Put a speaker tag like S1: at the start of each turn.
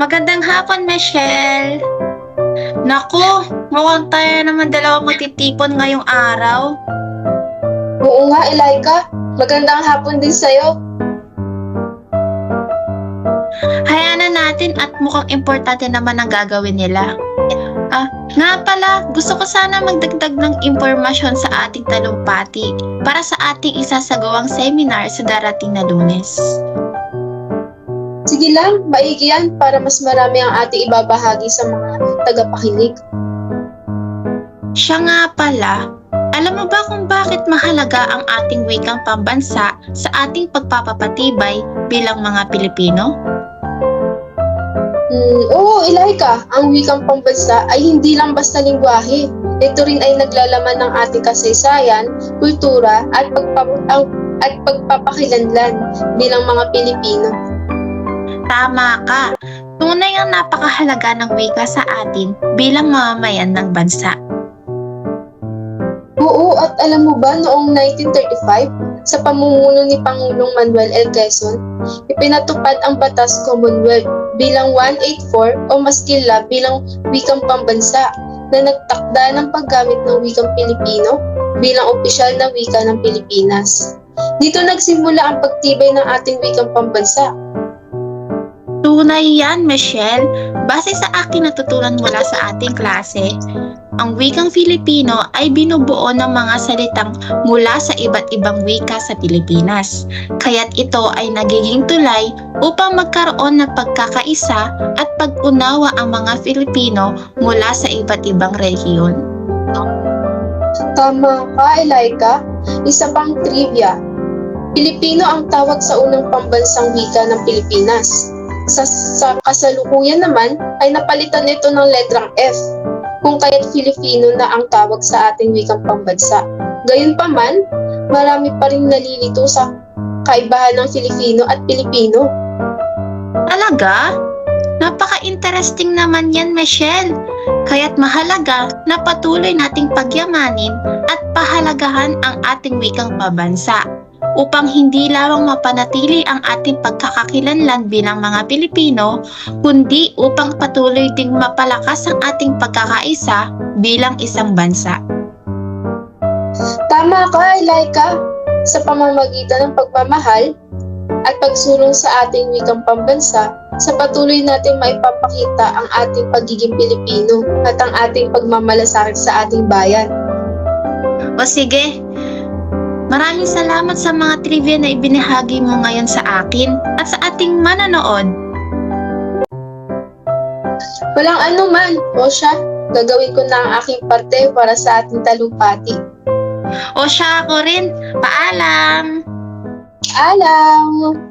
S1: Magandang hapon, Michelle. Naku, mukhang tayo naman dalawa magtitipon ngayong araw.
S2: Oo nga, Elaika. Magandang hapon din sa'yo.
S1: Hayaan na natin at mukhang importante naman ang gagawin nila. Ah, nga pala, gusto ko sana magdagdag ng impormasyon sa ating talumpati para sa ating isasagawang seminar sa darating na lunes.
S2: Sige lang, maigi yan para mas marami ang ating ibabahagi sa mga tagapakinig.
S1: Siya nga pala, alam mo ba kung bakit mahalaga ang ating wikang pambansa sa ating pagpapapatibay bilang mga Pilipino?
S2: Hmm, oo, Elaika, ang wikang pambansa ay hindi lang basta lingwahe. Ito rin ay naglalaman ng ating kasaysayan, kultura at, pagpap- at pagpapakilanlan bilang mga Pilipino.
S1: Tama ka. Tunay ang napakahalaga ng wika sa atin bilang mamamayan ng bansa.
S2: Oo, at alam mo ba noong 1935, sa pamumuno ni Pangulong Manuel L. Quezon, ipinatupad ang Batas Commonwealth bilang 184 o mas kilala bilang wikang pambansa na nagtakda ng paggamit ng wikang Pilipino bilang opisyal na wika ng Pilipinas. Dito nagsimula ang pagtibay ng ating wikang pambansa.
S1: Tunay yan, Michelle. Base sa aking natutunan mula sa ating klase, ang wikang Filipino ay binubuo ng mga salitang mula sa iba't ibang wika sa Pilipinas. Kaya't ito ay nagiging tulay upang magkaroon ng pagkakaisa at pag-unawa ang mga Filipino mula sa iba't ibang rehiyon.
S2: Tama ka, Elaika. Isa pang trivia. Pilipino ang tawag sa unang pambansang wika ng Pilipinas. Sa, sa kasalukuyan naman ay napalitan ito ng letrang F, kung kaya't Filipino na ang tawag sa ating wikang pambansa. Gayunpaman, marami pa rin nalilito sa kaibahan ng Filipino at Pilipino.
S1: Talaga? Napaka-interesting naman yan, Michelle. Kaya't mahalaga na patuloy nating pagyamanin at pahalagahan ang ating wikang pabansa upang hindi lamang mapanatili ang ating pagkakakilanlan bilang mga Pilipino, kundi upang patuloy ding mapalakas ang ating pagkakaisa bilang isang bansa.
S2: Tama ka, Elaika. Sa pamamagitan ng pagmamahal at pagsulong sa ating wikang pambansa, sa patuloy natin maipapakita ang ating pagiging Pilipino at ang ating pagmamalasakit sa ating bayan.
S1: O sige, maraming salamat sa mga trivia na ibinahagi mo ngayon sa akin at sa ating manonood.
S2: Walang anuman, o siya, gagawin ko na ang aking parte para sa ating talumpati.
S1: O siya ako rin, paalam!
S2: Alam!